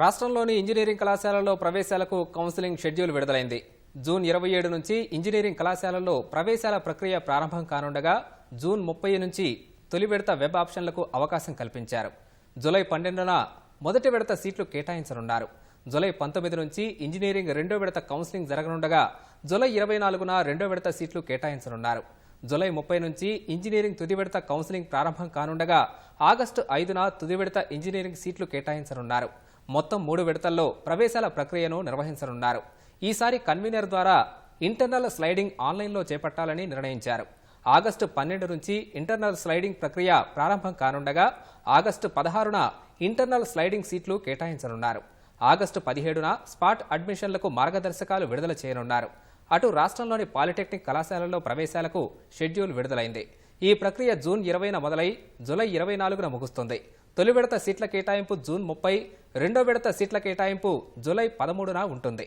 రాష్ట్రంలోని ఇంజనీరింగ్ కళాశాలల్లో ప్రవేశాలకు కౌన్సిలింగ్ షెడ్యూల్ విడుదలైంది. జూన్ ఇరవై ఏడు నుంచి ఇంజనీరింగ్ కళాశాలల్లో ప్రవేశాల ప్రక్రియ ప్రారంభం కానుండగా జూన్ ముప్పై నుంచి తొలి విడత వెబ్ ఆప్షన్లకు అవకాశం కల్పించారు. జూలై పన్నెండున మొదటి విడత సీట్లు కేటాయించనున్నారు. జూలై పంతొమ్మిది నుంచి ఇంజనీరింగ్ రెండో విడత కౌన్సిలింగ్ జరగనుండగా జూలై ఇరవై నాలుగున రెండో విడత సీట్లు కేటాయించనున్నారు. జూలై ముప్పై నుంచి ఇంజనీరింగ్ తుది విడత కౌన్సిలింగ్ ప్రారంభం కానుండగా ఆగస్టు ఐదున తుది విడత ఇంజనీరింగ్ సీట్లు కేటాయించనున్నారు. మొత్తం మూడు విడతల్లో ప్రవేశాల ప్రక్రియను నిర్వహించనున్నారు. ఈసారి కన్వీనర్ ద్వారా ఇంటర్నల్ స్లైడింగ్ ఆన్లైన్లో చేపట్టాలని నిర్ణయించారు. ఆగస్టు పన్నెండు నుంచి ఇంటర్నల్ స్లైడింగ్ ప్రక్రియ ప్రారంభం కానుండగా ఆగస్టు పదహారున ఇంటర్నల్ స్లైడింగ్ సీట్లు కేటాయించనున్నారు. ఆగస్టు పదిహేడున స్పాట్ అడ్మిషన్లకు మార్గదర్శకాలు విడుదల చేయనున్నారు. అటు రాష్ట్రంలోని పాలిటెక్నిక్ కళాశాలల్లో ప్రవేశాలకు షెడ్యూల్ విడుదలైంది. ఈ ప్రక్రియ జూన్ ఇరవైన మొదలై జూలై ఇరవై నాలుగున ముగుస్తుంది. తొలి విడత సీట్ల కేటాయింపు జూన్ ముప్పై రెండో విడత సీట్ల కేటాయింపు జూలై పదమూడున ఉంటుంది.